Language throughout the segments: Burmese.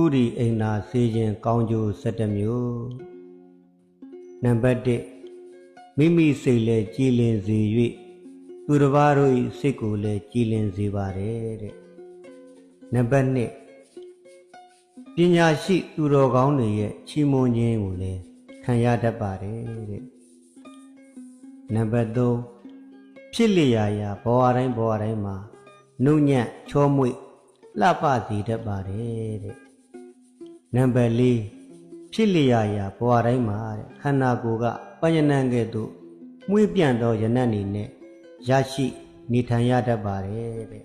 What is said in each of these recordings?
ဥရီအိမ်နာစေခြင်းကောင်းကျိုး17မျိုးနံပါတ်1မိမိစိတ်လည်းကြည်လင်စေ၍သူတစ်ပါးတို့၏စိတ်ကိုလည်းကြည်လင်စေပါတယ်တဲ့နံပါတ်2ပညာရှိသူတော်ကောင်းတွေရဲ့ချီးမွမ်းခြင်းကိုလည်းခံရတတ်ပါတယ်တဲ့နံပါတ်3ဖြစ်လျာရာဘဝတိုင်းဘဝတိုင်းမှာနှုတ်ညံ့ချောမွေ့လှပစေတတ်ပါတယ်တဲ့ နံပါတ်၄ဖြစ်လျာရာဘဝတိုင်းမှာတဲ့ခန္ဓာကိုယ်ကပญญနံကဲ့သို့မှုေးပြန့်သောယနတ်နေနဲ့ရရှိနေထိုင်ရတတ်ပါတယ်တဲ့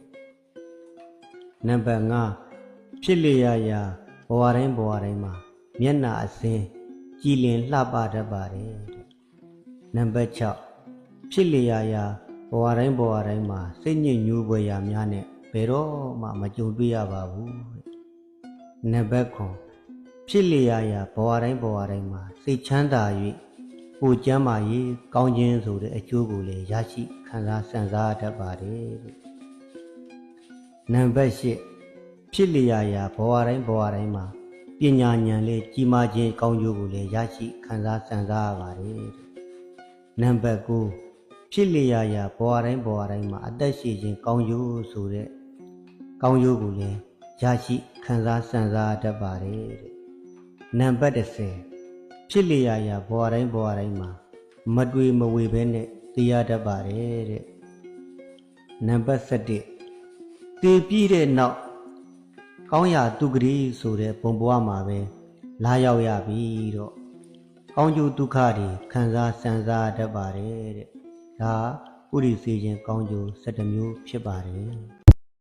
နံပါတ်5ဖြစ်လျာရာဘဝတိုင်းဘဝတိုင်းမှာမျက်နာအစင်းကြည်လင်လှပတတ်ပါတယ်တဲ့နံပါတ်6ဖြစ်လျာရာဘဝတိုင်းဘဝတိုင်းမှာစိတ်ညစ်ညူးပွေရာများနဲ့ဘယ်တော့မှမကြုံတွေ့ရပါဘူးတဲ့နံပါတ်9 ဖြစ်လျာရာဘဝတိုင်းဘဝတိုင်းမှာစိတ်ချမ်းသာ၍ကိုယ်ကျမ်းမာရေးကောင်းခြင်းဆိုတဲ့အကျိုးကိုလည်းရရှိခံစားဆန်စားတတ်ပါတယ်တဲ့နံပါတ်10ဖြစ်လျာရာဘဝတိုင်းဘဝတိုင်းမှာပညာဉာဏ်လေးကြီးမားခြင်းကောင်းကျိုးကိုလည်းရရှိခံစားဆန်စားရပါတယ်တဲ့နံပါတ်9ဖြစ်လျာရာဘဝတိုင်းဘဝတိုင်းမှာအသက်ရှိခြင်းကောင်းကျိုးဆိုတဲ့ကောင်းကျိုးကိုလည်းရရှိခံစားဆန်စားတတ်ပါတယ်တဲ့ နံပါတ်30ဖြစ်လျာရာဘဝတိုင်းဘဝတိုင်းမှာမတွေမဝေဘဲနဲ့သိရတတ်ပါတယ်တဲ့နံပါတ်7တည်ပြီးတဲ့နောက်ကောင်းရာသူဂရီဆိုတဲ့ဘုံဘဝမှာပဲလာရောက်ရပြီတော့ကောင်းကျိုးဒုက္ခတွေခံစားဆန်စားတတ်ပါတယ်တဲ့ဒါဥရိစေခြင်းကောင်းကျိုး7မျိုးဖြစ်ပါတယ်